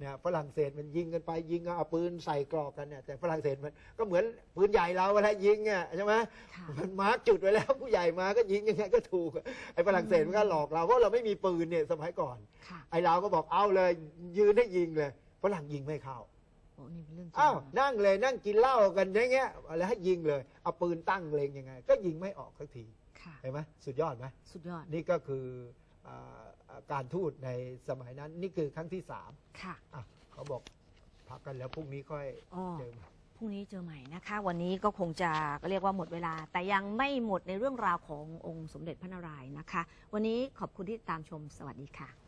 นะฝรั่งเศสมันยิงกันไปยิงกันเอาปืนใส่กรอกกันเนี่ยแต่ฝรั่งเศสมันก็เหมือนปืนใหญ่เราเวลายิงอะใช่ไหมค่ะมันมาร์กจุดไว้แล้วผู้ใหญ่มาก็ยิงยังไงก็ถูกไอ้ฝรั่งเศสมันก็หลอกเราเพราะเราไม่มีปืนเนี่ยสมัยก่อนค่ะไอ้เราก็บอกเอาเลยยืนให้ยิงเลยฝรั่งยิงไม่เข้าโอ้นี่เป็นเรื่องจริงอ้าวนะนั่งเลยนั่งกินเหล้ากันอย่างเงี้ยแล้วให้ยิงเลยเอาปืนตั้งเลงยังไง ก็ยิงไม่ออกสักทีค่ะเห็นไหมสุดยอดไหมสุดยอดนี่ก็คืออ่าอ่า การทูตในสมัยนั้น นี่คือครั้งที่สามค่ะอะเขาบอกพักกันแล้วพรุ่งนี้ค่อยอ๋อเจอใหม่พรุ่งนี้เจอใหม่นะคะ วันนี้ก็คงจะเรียกว่าหมดเวลา แต่ยังไม่หมดในเรื่องราวขององค์สมเด็จพระนารายณ์นะคะ วันนี้ขอบคุณที่ติดตามชมสวัสดีค่ะ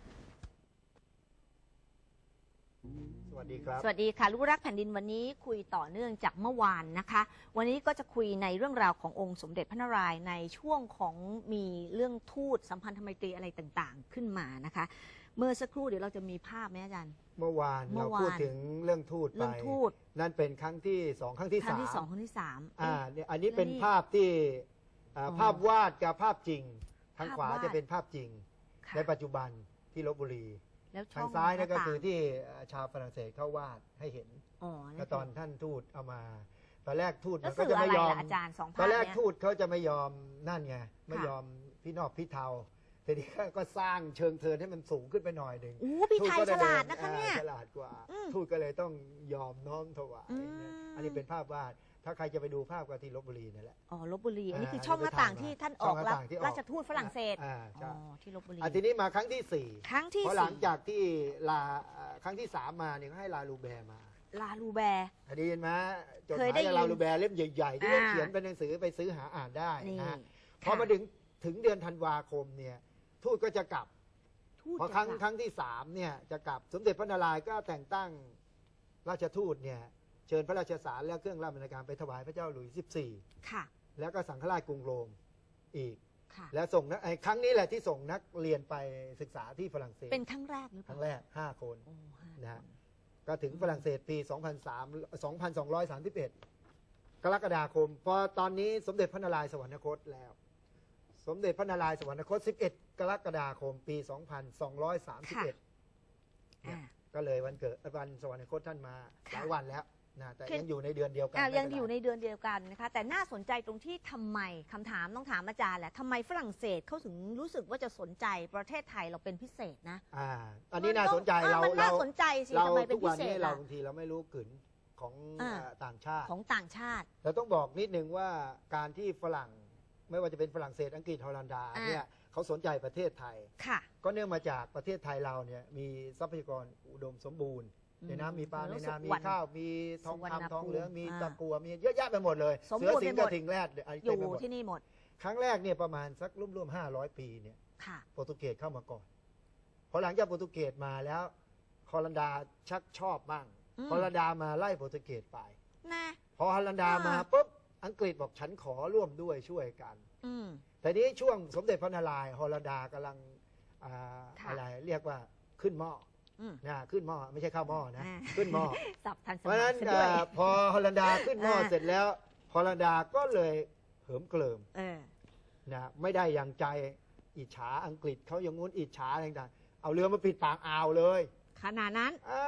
สวัสดีครับสวัสดีค่ะลูกรักแผ่นดินวันนี้คุยต่อเนื่องจากเมื่อวานนะคะ วันนี้ก็จะคุยในเรื่องราวขององค์สมเด็จพระนารายณ์ในช่วงของมีเรื่องทูตสัมพันธไมตรีอะไรต่างๆ ขึ้นมานะคะ เมื่อสักครู่เดี๋ยวเราจะมีภาพไหมอาจารย์ เมื่อวานเมื่เราอวานพูดถึงเรื่องทูตไปเรื่องทูต นั่นเป็นครั้งที่สองครั้งที่ครั้สางมที่สองครั้งที่สาม อ่าเอ๊ะเนี่ยอันนี้เป็นแล้วนี่ภาพที่อ่าอ๋อภาพวาดกับภาพจริง ทางภาพขวาวาด จะเป็นภาพจริง ค่ะในปัจจุบันที่ลบบุรี แล้วช่ทาองงซ้ายนั่นก็หต่คือที่อ่าชาวฝรั่งเศสเขาวาดให้เห็นอ๋อแล้วตอนท่านทูตเอามา ตอนแรกทูตแล้วมันก็สื่อจะอะไม่ไรยอม ล่ะอาจารย์สองตภาอพนแรกเนี้ย ทูตเขาจะไม่ยอมนั่นไงไม่ค่ะ ยอมพี่นอกพี่เทาทีนี้ก็สร้างเชิงเทินให้มันสูงขึ้นไปหน่อยหนึ่งอู้พี่ไทยทูตฉก็ลาดเดินะคะเนี่ยอ่าฉลาดกว่า อืมทูตก็เลยต้องยอมน้อมถวายอืม นะอันนี้เป็นภาพวาด ถ้าใครจะไปดูภาพก็ที่ลบบุรีนั่นแหละ อ๋อลบบุรี อันนี้คืออ่าช่องหน้าต่างที่ท่านออกช่องหรับน้าต่างที่ออก ราชทูตฝรั่งเศสอ่าอ๋ใช่อที่ลบบุรีอะทีนี้มาครั้งที่สี่ครั้งที่เพราะหลังสี่จากที่ลาอ่าครั้งที่สามมาเนี่ยเขาให้ลาลูแบร์มา ลาลูแบร์ได้ยินไหมจดหเคยมายได้จากยินลาลูแบร์เล่มใหญ่ๆ ที่เขาอ่า เขียนเป็นหนังสือไปซื้อหาอ่านได้นี่นะพอค่ะมาถึงถึงเดือนธันวาคมเนี่ยทูตก็จะกลับ ทูตพอครั้งจะกลับครั้งที่สามเนี่ยจะกลับสมเด็จพระนารายณ์ก็แต่งตั้งราชทูตเนี่ย เชิญพระราชสารและเครื่องราชบรรณาการไปถวายพระเจ้าหลุยส์ค่ะ14แล้วก็สังฆราชกรุงโรมอีก ค่ะ แล้วส่งนักไอ้ครั้งนี้แหละที่ส่งนักเรียนไปศึกษาที่ฝรั่งเศสเป็นครั้งแรกหรือคเปล่ารั้งแรก 5 คนโอ้ห้านะฮะคนก็ถึงฝรั่งเศสปี 2003 2231 กรกฎาคม พอตอนนี้สมเด็จพระนารายณ์สวรรคตแล้ว สมเด็จพระนารายณ์สวรรคต 11 กรกฎาคมปี 2231 อ่า ก็เลยวันเกิดวันสวรรคตท่านมาหค่ะลายวันแล้ว นะแต่คือยังอยู่ในเดือนเดียวกันอ่าไม่ยังเป็นไรอยู่ในเดือนเดียวกันนะคะ แต่น่าสนใจตรงที่ทำไมคำถามต้องถามอาจารย์แหละทำไมฝรั่งเศสเขาถึงรู้สึกว่าจะสนใจประเทศไทยเราเป็นพิเศษนะอ่าอันนี้น่าสนใจอะเรามันน่าเราสนใจสิเราทำไมเป็ทุนกพิวันเศนี้ษเราล่ะบางทีเราไม่รู้กลิ่นของอ่าเอ่อต่างชาติของต่างชาติ เราต้องบอกนิดนึงว่าการที่ฝรั่งไม่ว่าจะเป็นฝรั่งเศสอังกฤษฮอลันดาอ่าเนี่ยเขาสนใจประเทศไทยค่ะก็เนื่องมาจากประเทศไทยเราเนี่ยมีทรัพยากรอุดมสมบูรณ์อืม ในน้ำมีปลาในนาสุมีวรรณข้าวมีทองสุวรรณคำทองเหลืองมีภูมิตะอ่ากัวมีเยอะแยะไปหมดเลยสมเสืบูอรณ์สิงห์ไปกหมระดทิงแรดอะไรอเต็มยู่ไปหมดที่นี่หมด ครั้งแรกเนี่ยประมาณสักร่วมๆ500ปีเนี่ยค่ะโปรตุเกสเข้ามาก่อนพอหลังจากโปรตุเกสมาแล้วฮอลันดาชักชอบบ้างอืมฮอลันดามาไล่โปรตุเกสไปนะพอฮอลันดาอ่ามมาปุ๊บอังกฤษบอกฉันขอร่วมด้วยช่วยกันอืมแต่นี้ช่วงสมเด็จพระนารายณ์ฮอลันดากำลังอ่าค่ะอะไรเรียกว่าขึ้นหม้อ อืม นะขึ้นหม้อไม่ใช่ข้าวหม้อนะอ่า ขึ้นหม้อ สับทันสเพมัราะฉะยนั้นซะด้วย อ่าพอฮอลันดาขึ้นหม้ออ่าเสร็จแล้วฮอลันดาก็เลยเหิมเกลิมเออ นะไม่ได้อย่างใจอิจฉาอังกฤษเขาอย่างงู้นอิจฉาอะไรต่างๆเอาเรือมาปิดปากอ่าวเลยขนาดนั้นอ่า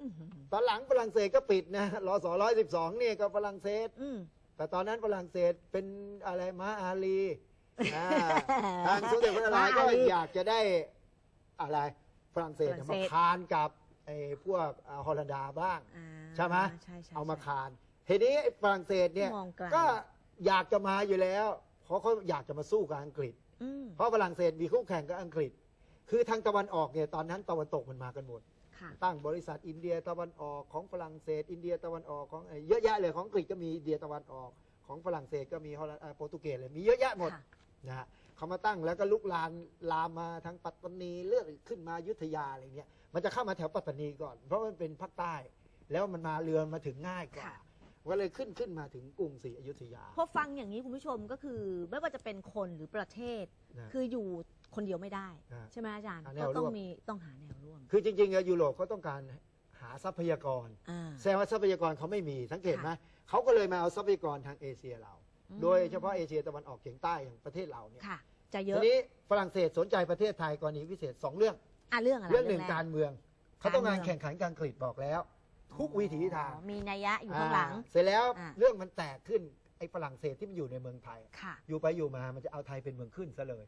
อื้อหือตอนหลังฝรั่งเศสก็ปิดนะรอสอร้อยสิบสองนี่ก็ฝรั่งเศส อืม แต่ตอนนั้นฝรั่งเศสเป็นอะไรมาอาลีอ่า ทางสมเด็จพระนารายณ์ก็ม้าอาลี อยากจะได้อะไร ฝรั่งเศสฝรั่งเศมาสคานกับไอ้พวกอ่าฮอลันดาบ้าง อ่าใช่ไหม ใช่ใช่เอามาใช่ คานทีนี้ไอ้ฝรั่งเศสเนี่ยมองไกล ก็อยากจะมาอยู่แล้วเพราะเขาอยากจะมาสู้กับอังกฤษ อืมเพราะฝรั่งเศสมีคู่แข่งกับอังกฤษ คือทางตะวันออกเนี่ยตอนนั้นตะวันตกมันมากันหมด ค่ะ ตั้งบริษัทอินเดียตะวันออกของฝรั่งเศส อินเดียตะวันออกของเอ่อเยอะแยะเลยของอังกฤษก็มีอินเดียตะวันออกของฝรั่งเศสก็มีฮอลแลนด์เอ่อโปรตุเกสเลยมีเยอะแยะหมดค่ะ นะฮะ เขามาตั้งแล้วก็ลุกลามลามมาทางปัตตานีเลือกขึ้นมาอยุธยาอะไรเงี้ยมันจะเข้ามาแถวปัตตานีก่อน เพราะมันเป็นภาคใต้ แล้วมันมาเรือมาถึงง่ายกว่าค่ะก็เลยขึ้นขึ้นมาถึงกรุงศรีอยุธยา พอฟังอย่างนี้คุณผู้ชมก็คือไม่ว่าจะเป็นคนหรือประเทศ นะคืออยู่คนเดียวไม่ได้ อ่าใช่ไหมอาจารย์หาแนก็วร่วมต้องมีต้องหาแนวร่วมคือจริงๆอะยุโรปเขาต้องการหาทรัพยากร อ่า แสดงว่าทรัพยากรเขาไม่มีสังเกตไหมค่ะเขาก็เลยมาเอาทรัพยากรทางเอเชียเรา อืม โดยเฉพาะเอเชียตะวันออกเฉียงใต้อย่างประเทศเราเนี่ยค่ะ จะเยทีอะนี้ฝรั่งเศสสนใจประเทศไทยกรณีพิเศษสองเรื่อง อะเรื่องอะไรเรื่องหนึ่งแกการเมือง เขาต้องการการเมืองแข่งขันการกรีดบอกแล้ว ทุกวิถีทางอ๋อมีนัยยะอยู่ข้างหลัง อ่เสร็จแล้วอ่า เรื่องมันแตกขึ้นไอ้ฝรั่งเศสที่มันอยู่ในเมืองไทย ค่ะอยู่ไปอยู่มามันจะเอาไทยเป็นเมืองขึ้นซะเลย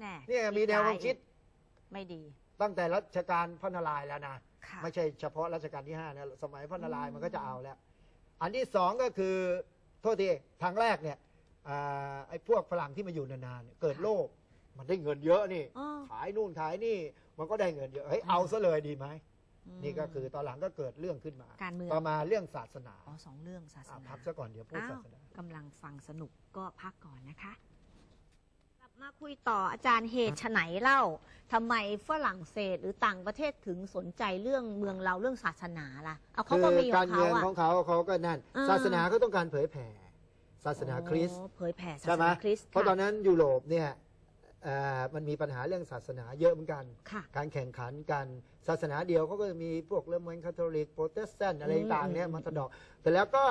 แน่เนี่ยมีแนวความคิดไม่ดีตั้งแต่รัชกาลพระนารายณ์แล้วนะ ค่ะ ไม่ใช่เฉพาะรัชกาลที่5นะสมัยพระนารายณ์มันก็จะเอาแล้ว อันที่สองก็คือ โทษทีทางแรกเนี่ย อ่าไอ้พวกฝรั่งที่มาอยู่นานๆเนี่ยเกิดโลภมันได้เงินเยอะนี่ อ๋อ ขายนู่นขายนี่มันก็ได้เงินเยอะเฮ้ยเอาซะเลยดีไหมมนี่ก็คือตอนหลังก็เกิดเรื่องขึ้นมาการเมืองต่อมาเรื่องศาสนาอ๋อสองเรื่องศาสอะนาพักซะก่อนเดี๋ยวพูดอ้าศาวสนา กำลังฟังสนุกก็พักก่อนนะคะ กลับมาคุยต่ออาจารย์เหตุไฉนเล่าทำไมฝรั่งเศสหรือต่างประเทศถึงสนใจเรื่องเมืองเราเรื่องศาสนาล่ะ เอาเขาก็มีขกาอรงเมืเขาองอะของเขาเขาก็นั่น อ่า ศาสนาเขาต้องการเผยแผ่ ศาสนาคริสต์อ๋อเผยแผ่ศาใช่สไหมนาคริสต์เพราะค่ตอนนั้นยุโรปเนี่ยเอ่อมันมีปัญหาเรื่องศาสนาเยอะเหมือนกันค่ะการแข่งขันกันศาสนาเดียวเขาก็จะมีพวกเริ่มเหมือนคาทอลิกโปรเตสแตนต์อะไรอืมต่างๆเนี่ยอืมมาสดอก แต่แล้วก็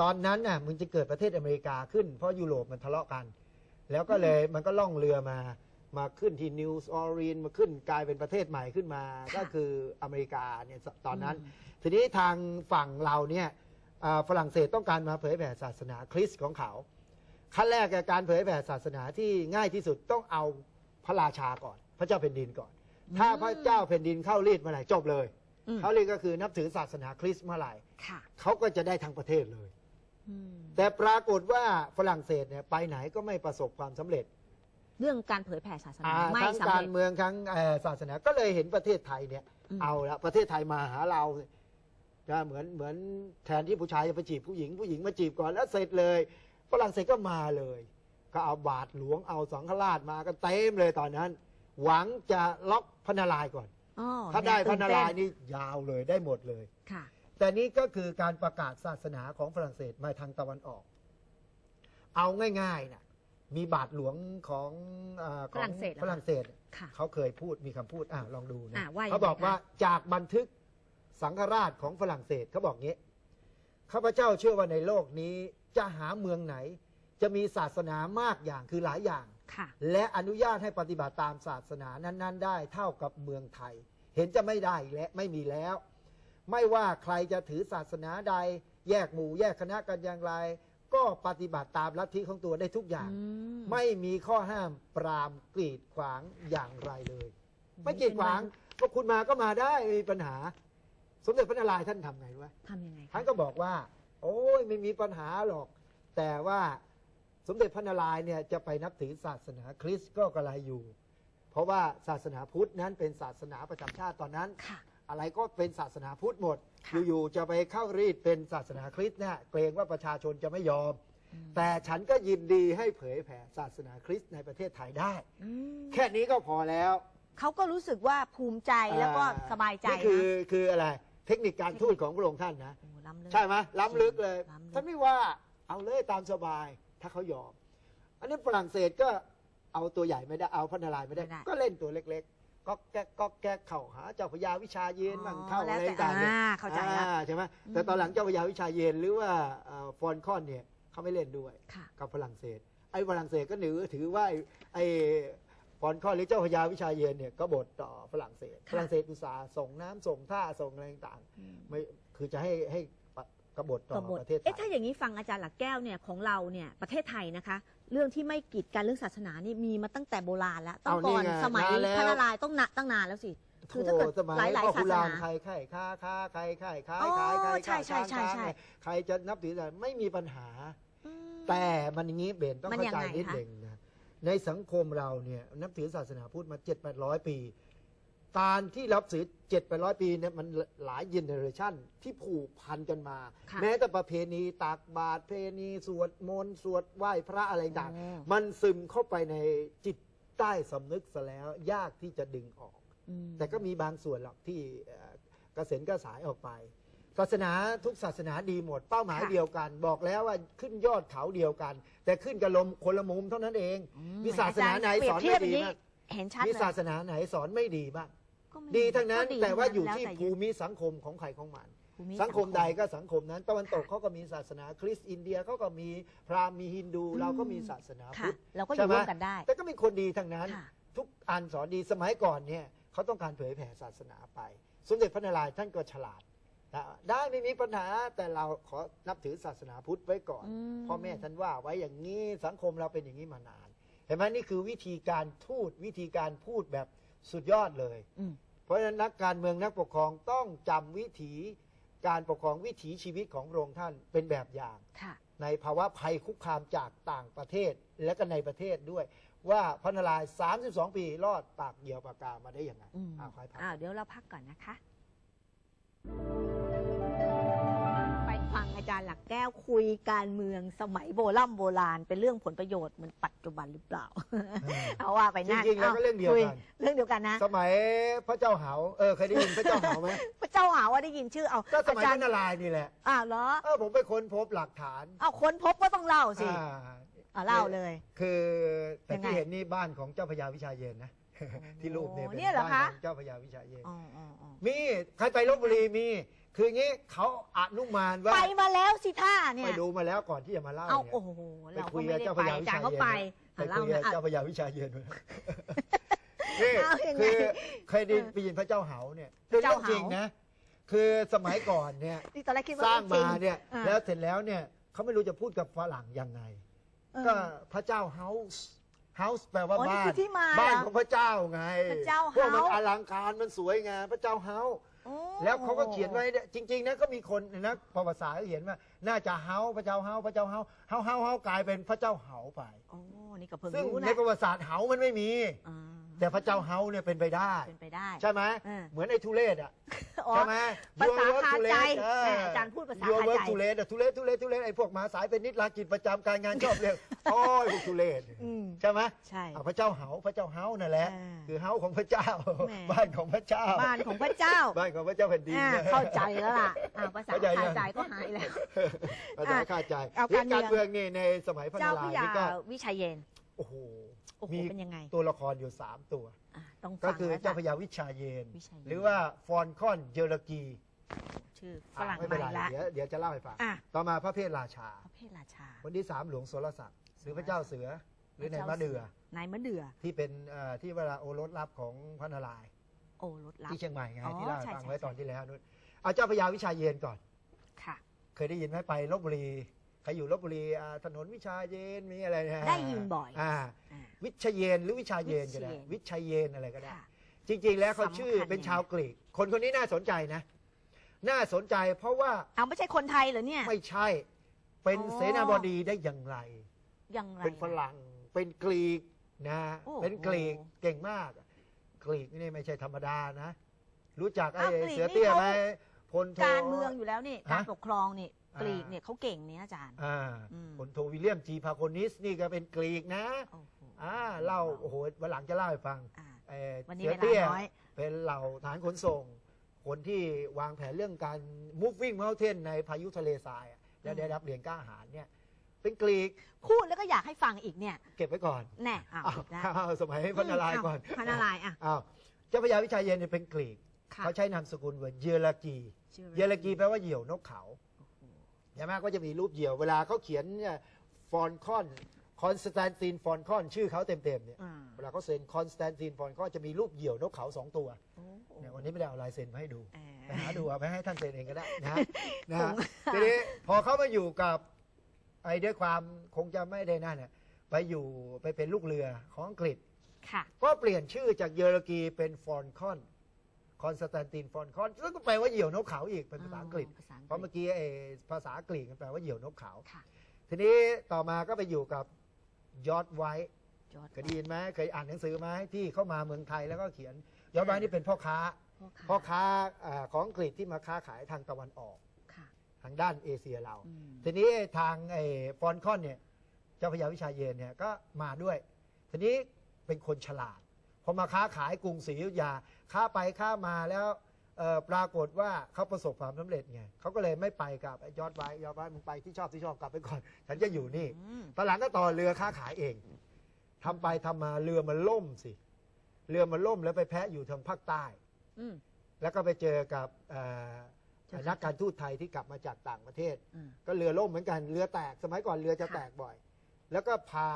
ตอนนั้นน่ะมันจะเกิดประเทศอเมริกาขึ้น เพราะยุโรปมันทะเลาะกัน แล้วก็เลยมันก็ล่องเรือมามาขึ้นที่นิวส์ออรีนมาขึ้นกลายเป็นประเทศใหม่ขึ้นมา ก็คืออเมริกาเนี่ยตอนนั้นมทีนี้ทางฝั่งเราเนี่ยอ่า ฝรั่งเศสต้องการมาเผยแผ่ศาสนาคริสต์ของเขา ขั้นแรกการเผยแผ่ศาสนาที่ง่ายที่สุดต้องเอาพระราชาก่อน พระเจ้าแผ่นดินก่อน ถ้าพระเจ้าแผ่นดินเข้ารีดเมื่อไหร่จบเลยอืมเขาเรียกก็คือนับถือศาสนาคริสต์เมื่อไหร่ค่ะเขาก็จะได้ทั้งประเทศเลยอืมแต่ปรากฏว่าฝรั่งเศสเนี่ยไปไหนก็ไม่ประสบความสำเร็จ เรื่องการเผยแผ่ศาสนาอ่าไม่ทั้งสำการเร็จเมืองทั้งเอ่อศาสนาก็เลยเห็นประเทศไทยเนี่ยมเอาละประเทศไทยมาหาเรา นะเหมือนเหมือนแทนที่ผู้ชายจะไปจีบผู้หญิงผู้หญิงมาจีบก่อนแล้วเสร็จเลยฝรั่งเศสก็มาเลย ก็เอาบาทหลวงเอาสังฆราชมากันเต็มเลยตอนนั้น หวังจะล็อกพระนารายณ์ก่อนอ๋อถ้าได้พตื่ระนารายณ์เต้นี่ยาวเลยได้หมดเลยค่ะ แต่นี่ก็คือการประกาศศาสนาของฝรั่งเศสมาทางตะวันออก เอาง่ายๆนะมีบาทหลวงของเออของฝรั่งเศสเหรอคะฝรั่งเศสค่ะเขาเคยพูดมีคำพูดอะลองดูนะอะว่ายังไงเขาบอกคะว่าจากบันทึก สังฆราชของฝรั่งเศสเขาบอกงี้ข้าพเจ้าเชื่อว่าในโลกนี้จะหาเมืองไหน จะมีศาสนามากอย่างคือหลายอย่าง ค่ะและอนุญาตให้ปฏิบัติตามศาสนานั้น ๆ ได้เท่ากับเมืองไทย เห็นจะไม่ได้อีกและไม่มีแล้ว ไม่ว่าใครจะถือศาสนาใด แยกหมู่แยกคณะกันอย่างไร ก็ปฏิบัติตามลัทธิของตัวได้ทุกอย่าง อืมไม่มีข้อห้ามปรามกรีดขวางอย่างไรเลย ไม่กีดขวางก็คุณมาก็มาได้ไม่มีปัญหา สมเด็จพระนารายณ์ท่านทำไงวะทำยังไงคะท่านก็บอกว่า โอ้ยไม่มีปัญหาหรอก แต่ว่าสมเด็จพระนารายณ์เนี่ยจะไปนับถือศาสนาคริสต์ก็กระไรอยู่ เพราะว่าศาสนาพุทธนั้นเป็นศาสนาประจำชาติตอนนั้น ค่ะ อะไรก็เป็นศาสนาพุทธหมด ค่ะ อยู่ๆจะไปเข้ารีดเป็นศาสนาคริสต์เนี่ยเกรงว่าประชาชนจะไม่ยอม อืมแต่ฉันก็ยินดีให้เผยแผ่ศาสนาคริสต์ในประเทศไทยได้ อืมแค่นี้ก็พอแล้วเขาก็รู้สึกว่าภูมิใจแล้วก็อ่สบายใจนี่คือนะ คืออะไร เทคนิคการทูตของพระองค์ท่านนะ โอ้ล้ำลึก ใช่ไหมล้ำลึกเลยล้ำลึก ท่านไม่ว่าเอาเลยตามสบายถ้าเขายอม อันนี้ฝรั่งเศสก็เอาตัวใหญ่ไม่ได้เอาพระนารายณ์ไม่ได้ ไม่ได้ ก็เล่นตัวเล็กๆ ก็แก๊กก็แก๊กเข้าหาเจ้าพญาวิชาเย็นอ๋อบ้างเข้าแล้อะวไรแต่ต่างๆเนี่ย อ่าเข้าใจละอ่ใช่ไหมอืมแต่ตอนหลังเจ้าพญาวิชาเย็นหรือว่าเอ่อฟอนคอนเนี่ยเขาไม่เล่นด้วยค่ะ กับฝรั่งเศส ไอ้ฝรั่งเศสก็ถือถือว่าไอ้ไอ้ ฟอนคอนหรือเจ้าพญาวิชาเย็นเนี่ยก็บทต่อฝรั่งเศสค่ะฝรั่งเศสอุตสาห์ส่งน้ำส่งท่าส่งอะไรต่างๆอืมไม่คือจะให้ให้ปะกบฏต่กอบฏประเทศไทเอ๊ะยถ้าอย่างนี้ฟังอาจารย์หลักแก้วเนี่ยของเราเนี่ยประเทศไทยนะคะ เรื่องที่ไม่กีดกันเรื่องศาสนานี่มีมาตั้งแต่โบราณแล้วต้องเอานี่ก่อนไงสมัยนานแล้วพระนารายณ์ต้องนะตั้งนานแล้วสิคือถ้าเกิดโสมัยหลายๆพ่อศาคุสรามนาใครใครค้าค้าใครใครขายอ๋อขายใครใช่ใช่ใช่ใช่ใครจะนับถืออะไรไม่มีปัญหาอืมแต่มันอย่างนี้เบนต้องมันเข้าใจยังไงนิดคะหนึ่งนะ ในสังคมเราเนี่ยนับถือศาสนาพุทธมาเจ็ดแปดร้อยปีการที่รับถือเจ็ดแปดร้อยปีเนี่ยมันหลายเจเนอเรชันที่ผูกพันกันมาค่ะแม้แต่ประเพณีตักบาตรเพณีสวดมนต์สวดไหว้พระอะไรต่างอ๋อมันซึมเข้าไปในจิตใต้สำนึกซะแล้วยากที่จะดึงออกอืมแต่ก็มีบางส่วนหรอกที่เอ่อกระเซ็นกระสายออกไป ศาสนาทุกศาสนาดีหมด เป้าหมายค่ะเดียวกัน บอกแล้วว่าขึ้นยอดเขาเดียวกัน แต่ขึ้นกับลมคนละมุมเท่านั้นเอง อืมีศาสนาไหนเปรีสยอบนเทียไม่บดีอย่างนี้ บ้างเห็นชัดมีเลยศาสนาไหนสอนไม่ดีบ้างก็ไม่ดีทั้งนั้นก็แต่ว่าอยู่ล้ที่แต่ภูมิสังคมของใครของมัน ภูมิ สังคมใดก็สังคมนั้น ตะวันตกเขาก็มีศาสนาคริสต์อินเดียเขาก็มีพราหมณ์มีฮินดูเราก็มีศาสนาค่ะพุทธ เราก็อใช่ยู่ไหม ร่วมกันได้ แต่ก็มีคนดีทั้งนั้น ค่ะ ทุกอันสอนดีสมัยก่อนเนี่ยเขาต้องการเผยแผ่ศาสนาไป สมเด็จพระนารายณ์ท่านก็ฉลาด นะได้ไม่มีปัญหาแต่เราขอนับถือศาสนาพุทธไว้ก่อนอืมพ่อแม่ท่านว่าไว้อย่างนี้สังคมเราเป็นอย่างนี้มานาน เห็นไหมนี่คือวิธีการทูตวิธีการพูดแบบสุดยอดเลยอืมเพราะฉะนั้นนักการเมืองนักปกครองต้องจำวิถีการปกครองวิถีชีวิตของพระองค์ท่านเป็นแบบอย่างค่ะในภาวะภัยคุกคามจากต่างประเทศและก็ในประเทศด้วย ว่าพระนารายณ์32 ปีรอดปากเหยี่ยวปากกามาได้ยังไงอืมอ่าขอให้พักอ้าวเดี๋ยวเราพักก่อนนะคะไปฟังอา จารย์หลักแก้วคุยการเมืองสมัยโบราณโบราณ เป็นเรื่องผลประโยชน์เหมือนปัจจุบันหรือเปล่า เอาว่าไปจนั่นริงๆแล้วก็เรื่องเดียวคุกันเรื่องเดียวกันนะ สมัยพระเจ้าเหาเออเคยได้ยินพระเจ้าเหาไหมพระเจ้าหาว่าได้ยินชื่อเอาก็สอามัยจาพรย์ระนารายณ์นี่แหละอ้าวเหรอเออผมไปค้นพบหลักฐานเอาค้นพบก็ต้องเล่าสิอ่าอ่าเล่าเลย คือแต่ยังไงที่เห็นนี่บ้านของเจ้าพญาวิชาเยนนะ ที่รูปเนี่ยเป็นเนี่ยเหรอบ้านคะ ของเจ้าพญาวิชาเยนอ๋ออ๋ออ๋อมีใครไปลบบุรีมี คืออย่างนี้เขาอนุมานว่าไปมาแล้วสิท่าเนี่ยไปดูมาแล้วก่อนที่จะมาเล่าเอาเนี่ย โอ้โหไปเราคุก็ยไม่กับได้เจ้าพไปญาอาวิจารชาย์เขาเย็นไปไปอะเล่าคุยนะกับอะ เจ้าพญาวิชาเย็นนี่เอายังไงคือเคยได้ไปยินพระเจ้าเหาเนี่ยเป็นเรื่องจริงนะ คือสมัยก่อนเนี่ยที่ตอนแรกคิดว่าสร้างจริมาเนี่ยอะแล้วเสร็จแล้วเนี่ยเขาไม่รู้จะพูดกับฝรั่งยังไง เออ ก็พระเจ้าเฮาส์เฮาส์แปลว่าอ๋อนี่บ้าคืนอที่มาบ้านเหรอของพระเจ้าไงพระเจ้าพวกมันเฮาส์อลังการมันสวยไงพระเจ้าเฮาส์ โอ้ แล้วเขาก็เขียนไว้เนี่ยจริง ๆนะก็มีคนนะประวัติศาสตร์เขาเขียนว่าน่าจะเฮาพระเจ้าเฮาพระเจ้าเฮาเฮาเฮาเฮากลายเป็นพระเจ้าเฮาไป โอ้นี่ก็เพิ่งซึ่งรู้ในนะประวัติศาสตร์เฮามันไม่มี อ่า แต่พระเจ้าเฮาเนี่ยเป็นไปได้ เป็นไปได้ ใช่ไหมเออ เหมือนไอ้ทุเรศอะอ๋อ ใช่ไหม ภาษา Your work คา too ใจ late เออแหม่อาจารย์พูดภาษา Your คา work ใจ too late อะทุเรศทุเรศทุเรศไอ้พวกหมาสายเป็นนิดลากิจประจำการงานชอบเรียก โอ้ยพวกทุเรศอืม ใช่ไหมใช่ อะพระเจ้าเฮาพระเจ้าเฮานั่นแหละ อ่าคือเฮาของพระเจ้า แหม่บ้านของพระเจ้า บ้านของพระเจ้าบ้านของพระเจ้าแผ่นดิน อ่าเข้าใจแล้วล่ะอ่าภาษาเข้าใจยังคาใจก็หายแล้ว ภาษาคาใจเอาเรื่กาอรงเมืองการเมืองนี่ในสมัยพระเจ้านาพราระยณ์ยานี่ก็วิชัยเย็น โอ้โห โอ้โหมีเป็นยังไงตัวละครอยู่ 3 ตัว อะต้องฟัก็งคือแล้วเจ้าพจ้ะญาวิชาเยน วิชัยเยนหรือว่าฟอนคอนเจอร์กีชื่อฝอะรั่งไม่ใหเป็นม่ไรละเดี๋ยวเดี๋ยวจะเล่าให้ฟัง อะต่อมาพระเพทราชาพระเพศราชา คนที่สามหลวงโสรศักดิ์หรือพระเจ้าเสือ หรือในมะเดือ นายมะเดือ ที่เป็นเอ่อที่เวลาโอรสรับของพระนารายณ์โอ้รถลับ ที่เชียงใหม่ไงอ๋อที่เล่าให้ใช่ฟังใช่ไว้ใช่ ตอนที่แล้วนู้นเอาเจ้าพญาวิชาเยนก่อน ค่ะ เคยได้ยินไหมไปลบบุรีใครอยู่ลบบุรีอ่าถนนวิชาเยนมีอะไรนะได้ยินบ่อยอ่าอ่าวิชาเยนหรือวิชาเยนก็ได้วิวิชาชาเยเยนอะไรก็ได้ค่ะจริง ๆ แล้วเขาสำคัญชื่อเป็นยังไงชาวกรีก คนคนนี้น่าสนใจนะ น่าสนใจเพราะว่าเอาไม่ใช่คนไทยเหรอเนี่ย ไม่ใช่เป็นอ๋อเสนาบดีได้อย่างไรยังไงเป็นฝรั่งเป็นกรีกนะโอ้เป็นกรีกเก่งมาก กรีกนี่ไม่ใช่ธรรมดานะ รู้จักไอ้อ้าวกรีกเสือนี่เตี้ยเขาไหมพลโทการเมืองอยู่แล้วนี่ฮะการปกครองนี่อ่า กรีกเนี่ยเขาเก่งเนี่ยอาจารย์อ่าอืมพลโทวิลเลียมจีพาโคนิสนี่ก็เป็นกรีกนะโอ้โหอ่าเล่าโอ้โหวันหลังจะเล่าให้ฟังอ่าเอ่อวันนี้เสือเวลาเตี้ยน้อยเป็นเหล่าฐานขนส่ง คนที่วางแผนเรื่องการ moving mountain ในพายุทะเลทรายอะและได้รับเหรียญกล้าหาญเนี่ยเป็นกรีกพูดแล้วก็อยากให้ฟังอีกเนี่ย เก็บไว้ก่อนแน่อ้าวอ้าวอีกแล้วอ้าวสมัยพระนารายณ์ก่อนพระนารายณ์อะอ้าวเจ้าพระยาวิชัยเยนเนี่ยเป็นกรีกค่ะเขาใช้นามสกุลว่าเยลากีชื่อเยลากีแปลว่าเหยี่ยวนกเขาโอ้โห ใช่ไหมก็จะมีรูปเหยี่ยวเวลาเขาเขียนเนี่ยฟอนคอนคอนสแตนตินฟอนคอนชื่อเขาเต็มๆเนี่ยอ่าเวลาเขาเซ็นคอนสแตนตินฟอนคอนจะมีรูปเหยี่ยวนกเขาสองตัวโอ้โหเนี่ยวันนี้ไม่ได้เอาลายเซ็นมาให้ดูเออไปหาดูเอาไปให้ท่านเซ็นเองก็ได้นะนะคฮะงทีนี้พอเขามาอยู่กับไอ้ด้วยความคงจะไม่ได้นั่นเนี่ยไปอยู่ไปเป็นลูกเรือของอังกฤษ ค่ะ ก็เปลี่ยนชื่อจากเยอรกีเป็นฟอนคอน คอนสแตนตินฟอนคอนซึ่งก็แปลว่าเหยี่ยวนกเขาอีกเป็นภาษาอังกฤษ ภาษาอังเพราะกฤเมื่ษอกี้ไอ้ภาษากรีกมันแปลว่าเหยี่ยวนกเขา ค่ะ ทีนี้ต่อมาก็ไปอยู่กับยอร์ดไวท์จอร์จเคยได้ยินไหมเคยอ่านหนังสือไหมที่เข้ามาเมืองไทยแล้วก็เขียนยอร์ดไวท์นี่เป็นพ่อค้าพ่อพ่อค้าอ่าของอังกฤษที่มาค้าขายทางตะวันออกค่ะทางด้านเอเชียเรา อืมทีนี้ทางไอ้ฟอนคอนเนี่ยเจ้าพระยาวิชาเยนเนี่ยก็มาด้วย ทีนี้เป็นคนฉลาด พอมาค้าขายกรุงศรีอยุธยา ค้าไปค้ามาแล้วเอ่อปรากฏว่าเขาประสบความสำเร็จไงเขาก็เลยไม่ไปกับไอ้ยอดไว้ยอดไว้มึงไปที่ชอบที่ชอบกลับไปก่อน ฉันจะอยู่นี่อืมตอนหลังก็ต่อเรือค้าขายเองทำไปทำมาเรือมันล่มสิ เรือมันล่มแล้วไปแพ้อยู่ทางภาคใต้อืมแล้วก็ไปเจอกับเอ่อเจอกับนักการทูตไทยที่กลับมาจากต่างประเทศอืมก็เรือล่มเหมือนกันเรือแตก สมัยก่อนเรือจะค่ะแตกบ่อย แล้วก็พา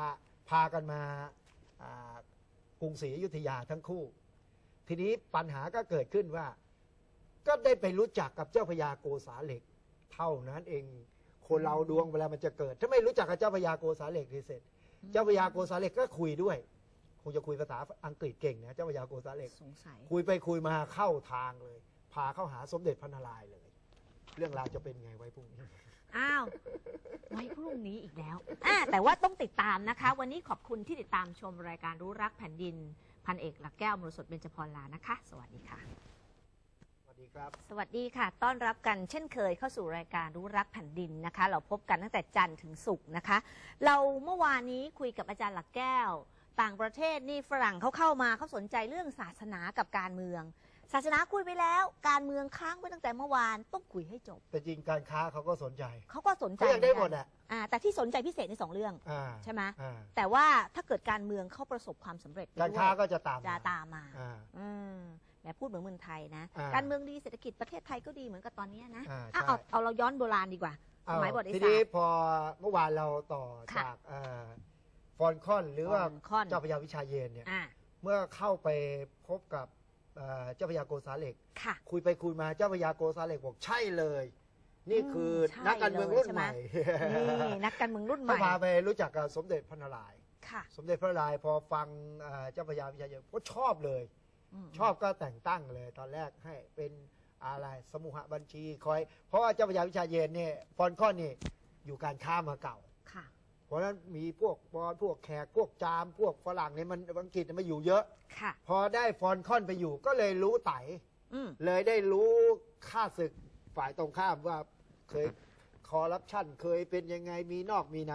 พากันมาอ่ากรุงศรีอยุธยาทั้งคู่ ทีนี้ปัญหาก็เกิดขึ้นว่า ก็ได้ไปรู้จักกับเจ้าพญาโกษาเหล็ก เท่านั้นเอง คนเราดวงเวลามันจะเกิด ถ้าไม่รู้จักกับเจ้าพญาโกษาเหล็กทีเสร็จ เจ้าพญาโกษาเหล็กก็คุยด้วย คงจะคุยภาษาอังกฤษเก่งนะเจ้าพญาโกษาเหล็กสงสัยคุยไปคุยมาเข้าทางเลย พาเข้าหาสมเด็จพระนารายณ์เลย เรื่องราวจะเป็นไงไว้พรุ่งนี้ อ้าว ไว้พรุ่งนี้อีกแล้วอ่าแต่ว่าต้องติดตามนะคะ วันนี้ขอบคุณที่ติดตามชมรายการรู้รักแผ่นดิน พันเอกหลักแก้วมรสดเบญจพรลานะคะ สวัสดีค่ะสวัสดีครับสวัสดีค่ะ ต้อนรับกันเช่นเคยเข้าสู่รายการรู้รักแผ่นดินนะคะ เราพบกันตั้งแต่จันทร์ถึงศุกร์นะคะ เราเมื่อวานนี้คุยกับอาจารย์หลักแก้ว ต่างประเทศนี่ฝรั่งเขาเข้ามาเขาสนใจเรื่องศาสนากับการเมือง ศาสนาคุยไปแล้ว การเมืองค้างไว้ตั้งแต่เมื่อวานต้องคุยให้จบ แต่จริงการค้าเขาก็สนใจเขาก็สนใจเขาอยากได้หมดเอนกันอะอ่าแต่ที่สนใจพิเศษในสองเรื่องอ่าใช่ไหมอ่าแต่ว่าถ้าเกิดการเมืองเขาประสบความสำเร็จไปการด้วยค้าก็จะตามจะตามมาอ่า อืมแหมพูดเหมือนเมืองไทยนะ อ่าการเมืองดีเศรษฐกิจประเทศไทยก็ดีเหมือนกับตอนเนี้ยนะอ่าอะใช่เอาเอาเราย้อนโบราณดีกว่าสมัยเอ้าประวัติทีศานี้สตร์พอเมื่อวานเราต่อค่ะ จากเอ่อฟอนคอนหรือว่าฟอนคอนเจ้าพญาวิชาเยนเนี่ย อ่า เมื่อเข้าไปพบกับ เอ่อเจ้าพญาโกษาเหล็ก ค่ะ คุยไปคุยมาเจ้าพญาโกษาเหล็กบอกใช่เลย นี่คือใช่นักการเมืองรุ่นเลยใช่ไหใหมม่นี่นักการเมืองรุ่นใหเขาม่พาไปรู้จักกับสมเด็จพระนารายณ์ค่ะสมเด็จพระนารายณ์พอฟังเอ่อเจ้าพญาวิชาเยนก็ชอบเลย มชอบก็แต่งตั้งเลย ตอนแรกให้เป็นอะไรสมุหบัญชีคอย เพราะว่าเจ้าพญาวิชาเยนเนี่ยฟอนคอนนี่อยู่การค้ามาเก่า ค่ะ เพราะฉะนั้นมีพวกบอลพวกแขกพวกจาม พวกฝรั่งเนี่ยมันอังกฤษเนี่ยมาอยู่เยอะ ค่ะ พอได้ฟอนคอนไปอยู่ก็เลยรู้ไต อืม เลยได้รู้ค่าศึกฝ่ายตรงข้ามว่าเคยคอร์รัปชันเคยเป็นยังไงมีนอกมีใน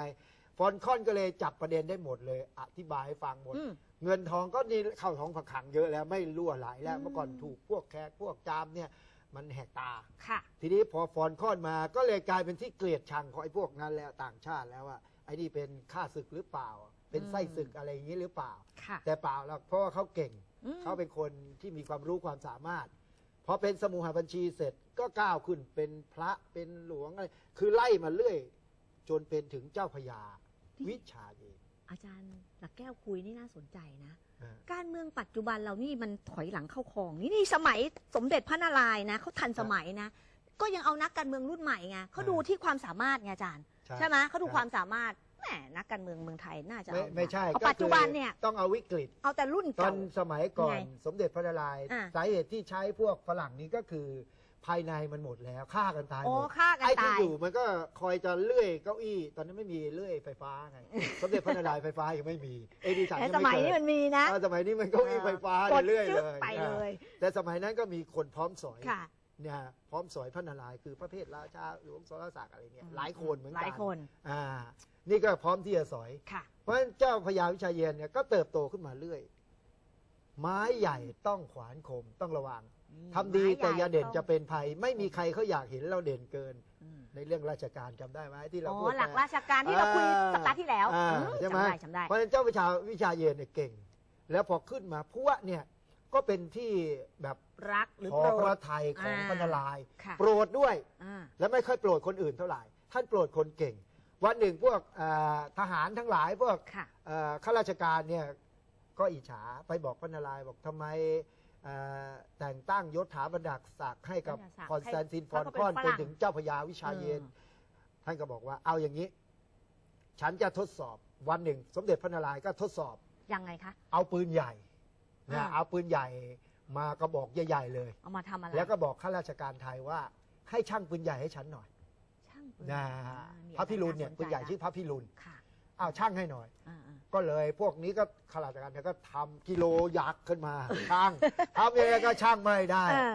ฟอนคอนก็เลยจับประเด็นได้หมดเลย อธิบายให้ฟังหมด อืม เงินทองก็นี่เข้าท้องผักขังเยอะแล้วไม่รั่วไหลแล้วอืมเมื่อก่อนถูกพวกแขกพวกจามเนี่ยมันแหกตา ค่ะ ทีนี้พอฟอนคอนมาก็เลยกลายเป็นที่เกลียดชังของไอ้พวกนั้นแล้วต่างชาติแล้วว่า ไอ้นี่เป็นข้าศึกหรือเปล่า เป็นไส้ศึกอะไรอย่างนี้หรือเปล่า ค่ะ แต่เปล่าหรอกเพราะว่าเขาเก่ง อืม เขาเป็นคนที่มีความรู้ความสามารถพอเป็นสมุหบัญชีเสร็จก็ก้าวขึ้นเป็นพระเป็นหลวงอะไรคือไล่มาเรื่อย จนเป็นถึงเจ้าพญาวิชาเยนอาจารย์หลักแก้วคุยนี่น่าสนใจนะ อ่า การเมืองปัจจุบันเรานี่มันถอยหลังเข้าคลอง นี่นี่สมัยสมเด็จพระนารายณ์นะเขาทันสมัยนะ ก็ยังเอานักการเมืองรุ่นใหม่ไงเขาดูที่ความสามารถไงอาจารย์ ใช่ไหมเขาดูความสามารถแหมนักการเมืองเมืองไทยน่าจะไม่เอาไม่ใช่เอาก็ปัจจุบันเนี่ย คือต้องเอาวิกฤต เอาแต่รุ่นตอเก่า นสมัยก่อนไงสมเด็จพระนารายณ์อ่าสาเหตุที่ใช้พวกฝรั่งนี้ก็คือ ภายในมันหมดแล้วฆ่ากันตายโอ้หมดฆ่ากันไอ้ที่ตาย อยู่มันก็คอยจะเลื่อยเก้าอี้ ตอนนั้นไม่มีเลื่อยไฟฟ้าไง สมเด็จพระนารายณ์ไฟฟ้ายังไม่มีเอดีสันแต่ยังสไม่มัยเกินี้ดมันมีนะอ่าสมัยนี้มันเก้าอี้ไฟฟ้ากดเรื่อยจึ๊เลกยไปเลยอ่าแต่สมัยนั้นก็มีคนพร้อมสอย ค่ะ เนี่ยพร้อมสอยพระนารายณ์คือพระเพทราชาหลวงสรศักดิ์อะไรเนี่ยอืม หลายคนเหมือนหกัลายคนอ่า นี่ก็พร้อมที่จะสอย ค่ะ เพราะฉะนั้นเจ้าพญาวิชาเยนเนี่ยก็เติบโตขึ้นมาเรื่อย ไม้ใหญ่ต้องขวานคมต้องระวังทำดีแต่อย่าเด่นจะเป็นภัย ไม่มีใครเขาอยากเห็นเราเด่นเกิน อืม ในเรื่องราชการจำได้ไหมที่เราอ๋อพูดหลักไปราชการที่เราคุยอ่าสัปดาห์ที่แล้วอ่าอืมใช่ไหมจำได้จำได้ เพราะฉะนั้นเจ้าวิชาวิชาเยนเนี่ยเก่ง แล้วพอขึ้นมาพวกเนี่ย ก็เป็นที่แบบรักหรือขอโปรพระดไทยของอ่าพระนารายณ์ค่ะ โปรดด้วย อ่า และไม่ค่อยโปรดคนอื่นเท่าไหร่ ท่านโปรดคนเก่ง วันหนึ่งพวกเอ่อทหารทั้งหลายพวกค่ะ เอ่อข้าราชการเนี่ยก็อิจฉาไปบอกพระนารายณ์บอกทำไมเอ่อแต่งตั้งยศถาบรรดาศักดิ์ให้กับบรรดาศักดิ์คอนสแตนตินฟอนให้คอนเขาเป็เป็นนฝรั่งถึงเจ้าพญาวิชาเยน ท่านก็บอกว่าเอาอย่างนี้ ฉันจะทดสอบวันหนึ่ง สมเด็จพระนารายณ์ก็ทดสอบ ยังไงคะ เอาปืนใหญ่ นะอ่าเอาปืนใหญ่มากระบอกใหญ่ๆเลย เอามาทำอะไรแล้วก็บอกข้าราชการไทยว่า ให้ช่างปืนใหญ่ให้ฉันหน่อยช่างปืนนะอ่ามีพระพิรุณเนี่ยาสปืนใหญ่ละชื่อพระพิรุณค่ะอ้าวช่างให้หน่อย อ่าอ่าก็เลยพวกนี้ก็ข้าราชการเนี่ยก็ทำกิโลยักษ์ขึ้นมา ช่างทำยังไงก็ช่างไม่ได้เออ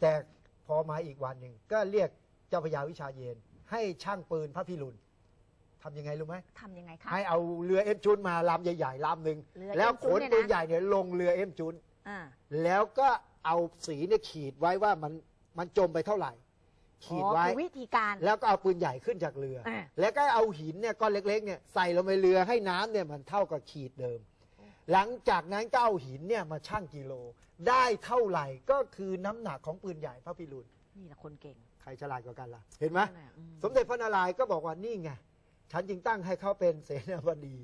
แต่พอมาอีกวันหนึ่งก็เรียกเจ้าพญาวิชาเยน ให้ช่างปืนพระพิรุณ ทำยังไงรู้ไหมทำยังไงคะ ให้เอาเรือเอ็มจุนมาลำใหญ่ๆลำหนึ่งเรือแล้วเอ็มขจุนนเนี่ยปืนนะใหญ่เนี่ยลงเรือเอ็มจุน อ่า แล้วก็เอาสีเนี่ยขีดไว้ว่ามันมันจมไปเท่าไหร่ ขีดไว้ อ๋อคือวิธีการ แล้วก็เอาปืนใหญ่ขึ้นจากเรือ อ่าแล้วก็เอาหินเนี่ยก้อนเล็กๆเนี่ยใส่ลงไปเรือให้น้ำเนี่ยมันเท่ากับขีดเดิม หลังจากนั้นก็เอาหินเนี่ยมาชั่งกิโล ได้เท่าไหร่ก็คือน้ำหนักของปืนใหญ่พระพิรุณนี่แหละคนเก่ง ใครฉลาดกว่ากันล่ะ เห็นไหมนั่นแหละอืสมเด็จพระนารายณ์ก็บอกว่านี่ไง ฉันจึงตั้งให้เขาเป็นเสนาบดี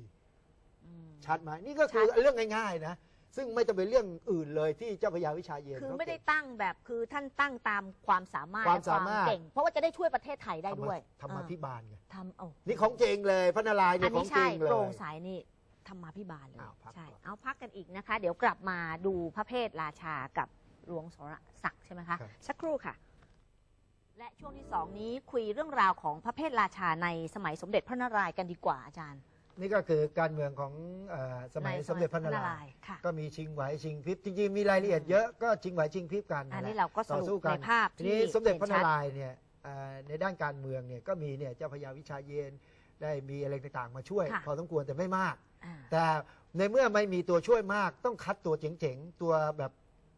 อืม ชัดไหมนี่ก็คือชัด เรื่องง่าย ๆ นะ ซึ่งไม่จะเป็นเรื่องอื่นเลยที่เจ้าพระยาวิชาเยนคือเขาไม่ได้เก่ง ตั้งแบบคือท่านตั้งตามความสามารถความและสามารถเก่ง เพราะว่าจะได้ช่วยประเทศไทยได้ด้วยธรรมาพิบาลไงทำเอานี่ของจริงเลยพระนารายณ์อัเนี่ยนขอนี้งจใช่ริงเลยโปร่งใสนี่ธรรมาพิบาลเลยอ้าวพักใช่ก่อนเอาพักกันอีกนะคะ เดี๋ยวกลับมาดูพระเพทราชากับหลวงสรศักดิ์ใช่ไหมคะ ครับ สักครู่ค่ะ และช่วงที่สองนี้คุยเรื่องราวของพระเพทราชาในสมัยสมเด็จพระนารายณ์กันดีกว่าอาจารย์ นี่ก็คือการเมืองของเอ่อสมัยในสมเด็จพระนารายณ์ณ์ค่ะ ก็มีชิงไหวชิงพริบจริงๆมีรายละเอียดเยอะก็ชิงไหวชิงพริบกันอันนี้แหละเราก็สต่อรุสู้ปกัในนภาพทีที่นี้สมเด็จพระห็นาชัรายณ์เนี่ยเอ่อในด้านการเมืองเนี่ยก็มีเนี่ยเจ้าพระยาวิชาเยนได้มีอะไรต่างๆ มาช่วย ค่ะ พอสมควรแต่ไม่มาก อ่า แต่ในเมื่อไม่มีตัวช่วยมากต้องคัดตัวเจ๋งๆ ตัวแบบ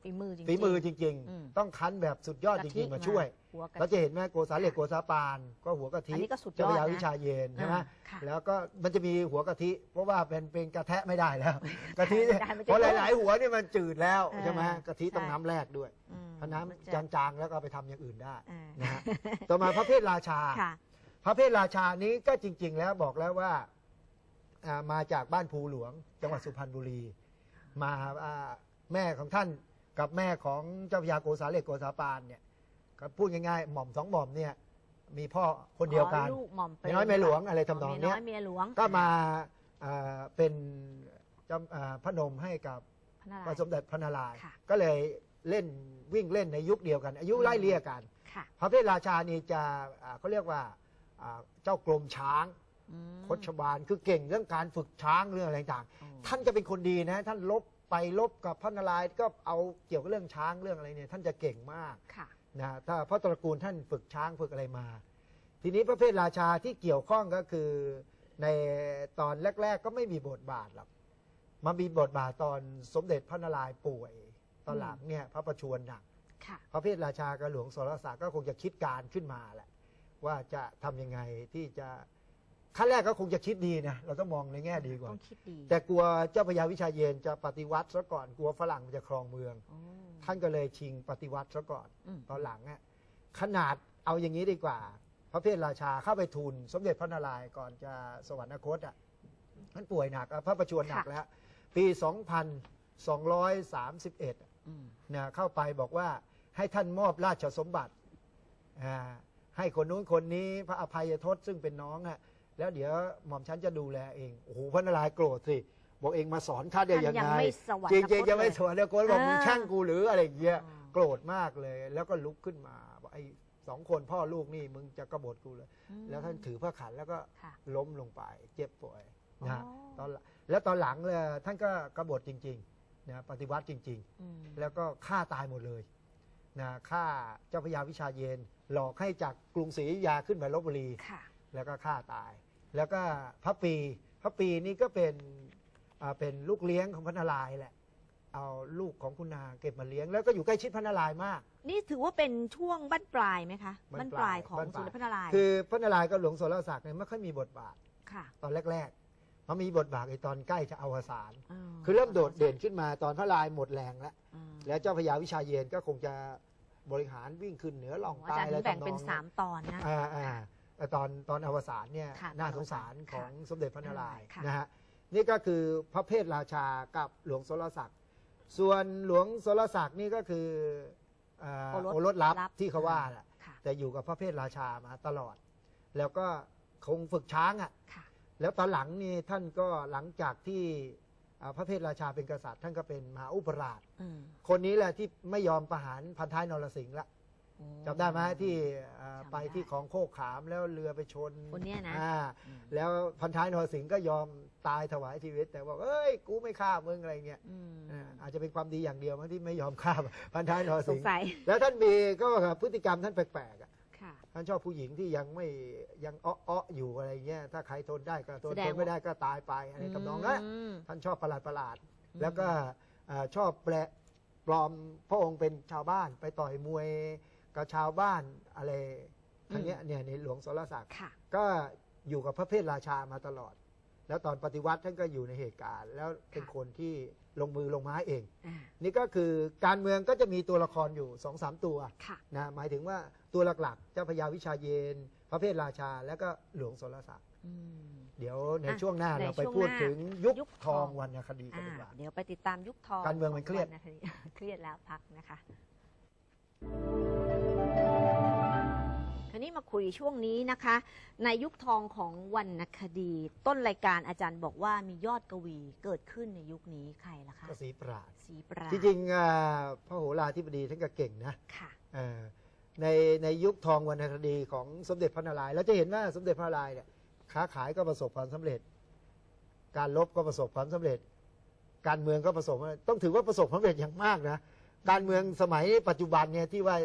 ฝีมือจริงๆ ฝีมือจริง อืม ๆ ต้องคั้นแบบสุดยอดจริง ๆ มาช่วย หัวกะเราทิ จะเห็นไหมโกษาเหล็กโกษาปาน ก็หัวกะทิอันนี้ก็สุดยอดเจ้าพระยานะวิชาเยนใช่ไหมอ่าค่ะแล้วก็มันจะมีหัวกะทิ เพราะว่าเป็นเป็นกระแทะไม่ได้แล้วกะทิไม่ได้มันจะเพราะหลาย ๆ หัวเนี่ยมันจืดแล้วเออใช่ไหมกะทิต้องใช่ น้ำแรกด้วยอืมเพราะน้มันำจะจาง ๆ แล้วก็เอาไปทำอย่างอื่นได้อ่านะฮะต่อมาพระเพทราชา ค่ะ พระเพทราชานี้ก็จริง ๆ แล้วบอกแล้วว่าอ่ามาจากบ้านภูหลวง จังหวัดสุพรรณบุรี มาอ่าแม่ของท่าน กับแม่ของเจ้าพระยาโกษาเหล็กโกษาปานเนี่ยก็พูดง่ายๆหม่อมสองหม่อมเนี่ยมีพ่อคนเดียวกันอ๋อลูกหม่อมเปรเมียน้อยเมียหลวงอะไรทำนองเนี้ยเมียน้อยเมียหลวงก็มาอ่าเป็นเจ้าอ่าพระนมให้กับพระนารายพระณ์สมเด็จพระนารายณ์ค่ะ ก็เลยเล่นวิ่งเล่นในยุคเดียวกัน อายุอืมไล่เลี่ยกัน ค่ะพระเพทราชานี่จะอ่าเขาเรียกว่าอ่าเจ้ากรมช้างอืมคดชบาลคือเก่งเรื่องการฝึกช้างเรื่องอะไรต่างอ๋อท่านจะเป็นคนดีนะ ท่านลบ ไปลบกับพระนารายณ์ก็เอาเกี่ยวกับเรื่องช้างเรื่องอะไรเนี่ยท่านจะเก่งมากค่ะ นะถ้าเพราะตระกูลท่านฝึกช้างฝึกอะไรมา ทีนี้พระเพทราชาที่เกี่ยวข้องก็คือในตอนแรก ๆ ก็ไม่มีบทบาทหรอกมามีบทบาทตอนสมเด็จพระนารายณ์ป่วย ตอนหลังเนี่ยพระประชวรหนัก ค่ะ พระเพทราชากับหลวงสรศักดิ์ก็คงจะคิดการขึ้นมาแหละว่าจะทำยังไงที่จะ ขั้นแรกก็คงจะคิดดีนะเราต้องมองในแง่ดีก่อต้น องคิดดีแต่กลัวเจ้าพระยาวิชาเยนจะปฏิวัติซะก่อนกลัวฝรั่งมันจะครองเมืองโอ้ท่านก็เลยชิงปฏิวัติซะก่อนมตอนหลังอะขนาดเอาอย่างนี้ดีกว่า พระเพทราชาเข้าไปทูลสมเด็จพระนารายณ์ก่อนจะสวรรคตอะท่านป่วยหนักอะพระประชวรหนักแล้ว ปี 2231อะอืมนะเข้าไปบอกว่าให้ท่านมอบราชสมบัติอ่าให้คนนู้นคนนี้พระอภัยทศซึ่งเป็นน้องอะ แล้วเดี๋ยวหม่อมฉันจะดูแลเองโอ้โหพระนารายณ์โกรธสิบอกเองมาสอนข้าได้ท่านยังยังไงไม่สวรรจคริงตจริงๆยังไม่เลยสวนเลยโกรธบอกอ่ามึมึงแช่งกูหรืออะไรอย่างเงี้ยอ๋อโกรธมากเลย แล้วก็ลุกขึ้นมาบอกไอ้สองคนพ่อลูกนี่มึงจะกบฏกูเลย อืมแล้วท่านถือพระขันแล้วก็ค่ะ ล้มลงไปเจ็บป่วยนะอ๋อ ตอนหลังแล้วตอนหลังเลยท่านก็กบฏจริงๆนะปฏิวัติจริง อืม ๆ แล้วก็ฆ่าตายหมดเลยนะฆ่าเจ้าพระยาวิชาเยน หลอกให้จากกรุงศรีอยุธยาขึ้นมาลบบุรี ค่ะ แล้วก็ฆ่าตาย แล้วก็พระปีพระปีนี่ก็เป็นอ่าเป็นลูกเลี้ยงของพระนารายณ์แหละ เอาลูกของคุณนาเก็บมาเลี้ยง แล้วก็อยู่ใกล้ชิดพระนารายณ์มาก นี่ถือว่าเป็นช่วงบั้นปลายไหมคะบั้บั้นนปปลาลายยของบั้นปสุลายริพระนารายณ์คือพระนารายณ์กับหลวงโสรศักดิ์เนี่ยไม่ค่อยมีบทบาทค่ะ ตอนแรกๆมันมีบทบาทในตอนใกล้จะอวสานอ๋อคือเริ่มโดดเด่นขึ้นมาตอนพระนารายณ์หมดแรงแล้วอืมแล้วเจ้าพระยาวิชาเยนก็คงจะบริหารวิ่งขึ้นเหนือล่องอาใต้จารย์อะไรถึงแบ่งทำนองเป็นนี้สามตอนนะ อ่าอ่าแต่ตอนตอนอวสานเนี่ยค่ะน่าตอนสงสารอวสานของสมเด็จพระนารายณ์ค่ะ นะฮะนี่ก็คือพระเพทราชากับหลวงโสรศักดิ์ส่วนหลวงโสรศักดิ์นี่ก็คือเอ่อโอรสโอรสลับลับที่เขาว่าแหละค่ะแต่อยู่กับพระเพทราชามาตลอด แล้วก็คงฝึกช้างอะ ค่ะ แล้วตอนหลังนี่ท่านก็หลังจากที่อ่าพระเพทราชาเป็นกษัตริย์ ท่านก็เป็นมหาอุปราช อืมคนนี้แหละที่ไม่ยอมประหารพันท้ายนรสิงห์ละอืม จำได้ไหมที่อ่าจำได้ ไปที่ของโคกขามแล้วเรือไปชนคนเนี้ยนะ อ่าอืมแล้วพันท้ายนรสิงห์ก็ยอมตายถวายชีวิต แต่ว่าเอ้ยกูไม่ฆ่ามึงอะไรเงี้ยอืมอ่าอาจจะเป็นความดีอย่างเดียวมั้งที่ไม่ยอมฆ่าพันท้ายนรสสิงงห์สัยแล้วท่านมีก็พฤติกรรมท่านแปลกๆอะค่ะ ท่านชอบผู้หญิงที่ยังไม่ยังอ้ออ้ออยู่อะไรเงี้ยถ้าใครทนได้ก็ทนแสดทงนไม่ได้ก็ตายไปอะไรทำนองนั้น ม ท่านชอบประหลาดประหลาดๆอืม แล้วก็เอ่อชอบแปลปลอมพระองค์เป็นชาวบ้านไปต่อยมวย กับชาวบ้านอะไรทั้งเนี้ยเนี่ยในหลวงสรศักดิ์ค่ะก็อยู่กับพระเพทราชามาตลอด แล้วตอนปฏิวัติท่านก็อยู่ในเหตุการณ์ แล้วเป็นค่ะคนที่ลงมือลงไม้เอง อ่านี่ก็คือการเมืองก็จะมีตัวละครอยู่สองสามตัวค่ะ นะหมายถึงว่าตัวหลักๆ เจ้าพญาวิชาเยน พระเพทราชา แล้วก็หลวงสรศักดิ์อืม เดี๋ยวในอะช่วงหน้าในเราไปช่วงพูดหน้าถึงยุคยุคทองทองวรรณคดีกันอ่าดีกว่าเดี๋ยวไปติดตามยุคทองการเมืองมันเครียด ขวัะเครียดแล้วพักนะคะ คราวนี้มาคุยช่วงนี้นะคะ ในยุคทองของวรรณคดี ต้นรายการอาจารย์บอกว่ามียอดกวีเกิดขึ้นในยุคนี้ใครล่ะคะก็สีปราดสีปราจริงๆอ่าพระโหราธิบดีท่านก็เก่งนะค่ะ เอ่อในในยุคทองวรรณคดีของสมเด็จพระนารายณ์เราจะเห็นว่าสมเด็จพระนารายณ์เนี่ยค้าขายก็ประสบความสำเร็จ การลบก็ประสบความสำเร็จ การเมืองก็ประสบต้องถือว่าประสบความสำเร็จอย่างมากนะ การเมืองสมัยปัจจุบันเนี่ยที่ว่า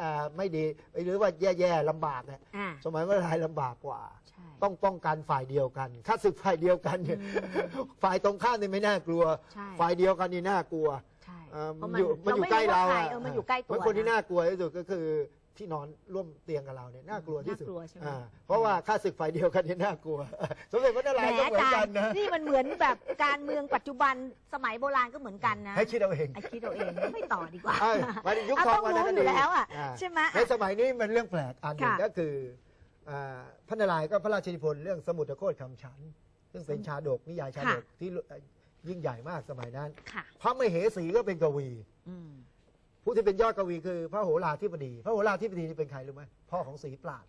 อ่าไม่ดีหรือว่าแย่ๆลำบากเนี่ยอ่า สมัยพระนารายณ์ลำบากกว่า ใช่ ต้องป้องกันฝ่ายเดียวกันข้าศึกฝ่ายเดียวกันเนี่ยอืมฝ่ายตรงข้ามนี่ไม่น่ากลัว ใช่ ฝ่ายเดียวกันนี่น่ากลัว ใช่เอ่อเพมันราะอยู่มันอยู่ใกล้เราไม่อะว่ใคเออมันอยู่ใกล้ตัวเพราะคนที่ะน่ากลัวที่สุดก็คือ ที่นอนร่วมเตียงกับเราเนี่ยน่ากลัวที่สุดน่ากลัวใช่ไหม อ่าเพราะว่าข้าศึกฝ่ายเดียวกันเนี่ยน่ากลัว สมเด็จพระนารายณ์ก็เหมือนกันนะ นี่มันเหมือนแบบการเมืองปัจจุบันสมัยโบราณก็เหมือนกันนะให้คิดเอาเองไอคิดเอาเองไม่ต่อดีกว่าเอ้ยมาในยุคเอาทอต้องงวรรณรู้คอดียู่แล้วอะอ่า ใช่ไหม ในสมัยนี้มันเรื่องแปลกอันหนึ่งค่ะก็คืออ่าพระนารายณ์ก็พระราชนิพนธ์เรื่องสมุทรโคตรคำฉันซึ่งเป็นชาดกนิยายชาดกที่ยิ่งใหญ่มากสมัยนั้น ค่ะ พระมเหสีก็เป็นกวี อืม ผู้ที่เป็นยอดกวีคือพระโหราธิบดี พระโหราธิบดีนี่เป็นใครรู้ไหมพ่อของศรีปราด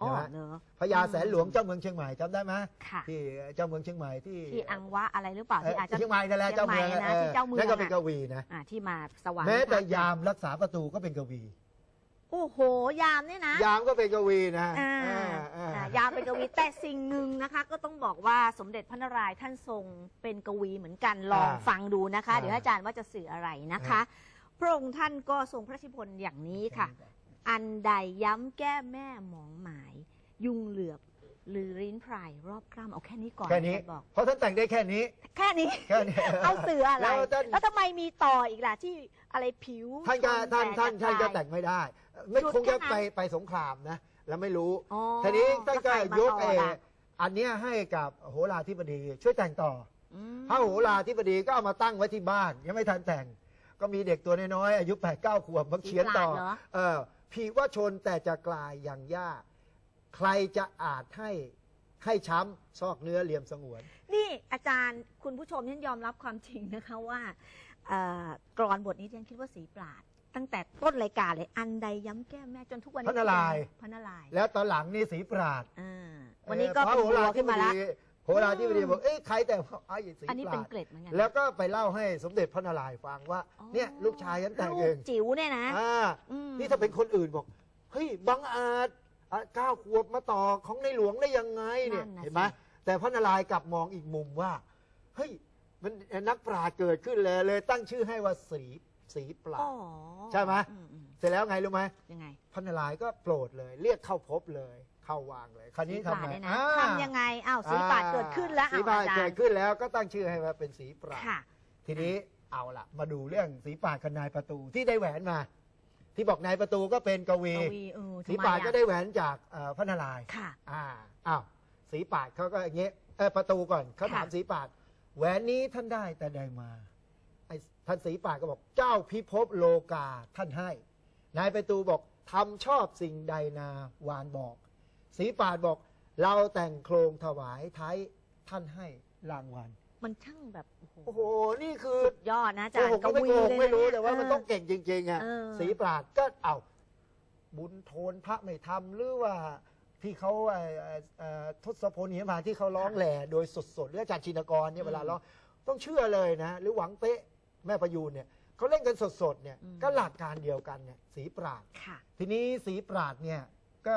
อ๋อใช่ไหมเนอะ พญาแสนหลวงเจ้าเมืองเชียงใหม่จำได้ไหมค่ะ ที่เจ้าเมืองเชียงใหม่ที่ที่อังวะอะไรหรือเปล่าเอ่อที่อาจจะ เชียงใหม่นั่นแหละเชียเจ้างใหม่เมืองนะเออที่เจ้าเมือง นั่นก็เป็นอะกวีนะ อ่าที่มาสวรรค์แม้แต่ยามรักษาประตูก็เป็นกวี โอ้โห ยามเนี่ยนะยามก็เป็นกวีนะอ่าอ่าอ่าอ่ายามเป็นกวีแต่สิ่งหนึ่งนะคะ ก็ต้องบอกว่าสมเด็จพระนารายณ์ท่านทรงเป็นกวีเหมือนกันลองฟังดูนะคะ เดี๋ยวให้อาจารย์ว่าจะสื่ออะไรนะคะพ ระองค์ท่านก็ทรงพระราชนิพนธ์อย่างนี้ค่ะ อันใดย้ำแก้แม่หมองหมาย ยุงเหลือบหรือริ้นพรายรอบกล้ำเอาแค่นี้ก่อนแค่นี้อาจารย์บอก เพราะท่านแต่งได้แค่นี้ แค่นี้ แค่นี้ เอาเสืออะไร แล้วท่าน แล้วทำไมมีต่ออีกล่ะที่อะไรผิวท่านก็ชท่านท่านแตท่านก็กระจยแต่งไม่ได้ ไม่หยุดคงจะแค่นั้นไปไปสงครามนะ แล้วไม่รู้ อ๋อทีนี้ท่านก็แล้วใครมายกต่อเออล่ะอันเนี้ยให้กับโหราธิบดีช่วยแต่งต่ออืมพระโหราธิบดีก็เอามาตั้งไว้ที่บ้าน ยังไม่ทันแต่ง ก็มีเด็กตัวน้อยๆอายุ8ปดเก้าขวบมาเขียนต่อเหรอ เออผีว่าชนแต่จะกลายอย่างยากใครจะอาจให้ให้ช้ำซอกเนื้อเหลี่ยมสงวน นี่อาจารย์คุณผู้ชมท่านยอมรับความจริงนะคะว่าเอ่อกรอนบทนี้ฉันคิดว่าสีปราด ตั้งแต่ต้นรายการเลยอันใดย้ำแก้แม่จนทุกวันนี้พระนารายณ์ พระนารายณ์แล้วตอนหลังนี่สีปราดอ่าวันนี้ก็พเป็ระนโหวัราวธิขึ้นบมาละดี โหราธิบดีบอกเอ้ยใครแต่งไอ้สีอันนี้ปเป็นราดเกร็ดเหมือนกันแล้วก็ไปเล่าให้สมเด็จพระนารายณ์ฟังว่าอ๋อเนี่ยลูกชายฉันแต่งเองลูกจิ๋วเนี่ยนะอ่า อืม นี่ถ้าเป็นคนอื่นบอก เฮ้ยบังอาจอะเก้าขวบมาต่อของในหลวงได้ยังไงเนี่ยนั่นน่ะเห็นไหมสิแต่พระนารายณ์กลับมองอีกมุมว่า เฮ้ย มันนักปราชญ์เกิดขึ้นเลยเลยตั้งชื่อให้ว่าสีสีปราอ๋ดอใช่ไหม อือืมเสร็จแล้วไงรู้ไหมยังไง พระนารายณ์ก็โปรดเลย เรียกเข้าพบเลย เข้าวางเลยคราวนี้สีปราทำดไงเนี่ยนะอ่า ทำยังไงอ้าวสีปราดเกิดขึ้นแล้วสีอ้าวปราดอาจารเกิดย์ขึ้นแล้วก็ตั้งชื่อให้ว่าเป็นสีปราดค่ะ ทีนี้เอาละมาดูเรื่องสีปราดกับนายประตูที่ได้แหวนมา ที่บอกนายประตูก็เป็นกวี กวีเออทำสีไมปราดอะก็ได้แหวนจากเอ่อพระนารายณ์ค่ะ อ่าอ้าวสีปราดเขาก็อย่างเงี้ยเออประตูก่อนเขาถามค่ะ สีปราดแหวนนี้ท่านได้แต่ใดมาไอ้ท่านสีปราดก็บอกเจ้าพิภพโลกาท่านให้ นายประตูบอกทำชอบสิ่งใดนาวานบอก สีปราดบอก เราแต่งโครงถวายไทยท่านให้รางวัล มันช่างแบบโอ้โหโอ้โหนี่คือสุดยอดนะอาจารโกหย์กก็ไม่โกหกเลยนะไม่รู้เนี่ยแต่ว่ามันเต้องเก่งจริงๆอะเออสีปราดก็เอาบุญโทนพระไม่ทำหรือว่าที่เขาเอ่อเอ่อเอ่อทศพลหิมพานต์ที่เขาร้องแหล่โดยสดๆหรืออาจารย์ชินกรเนี่ยเวลาร้องต้องเชื่อเลยนะ หรือหวังเป๊ะแม่ประยูนเนี่ยเขาเล่นกันสดๆเนี่ยก็หลักการเดียวกันเนี่ยสีปราดค่ะทีนี้สีปราดเนี่ยก็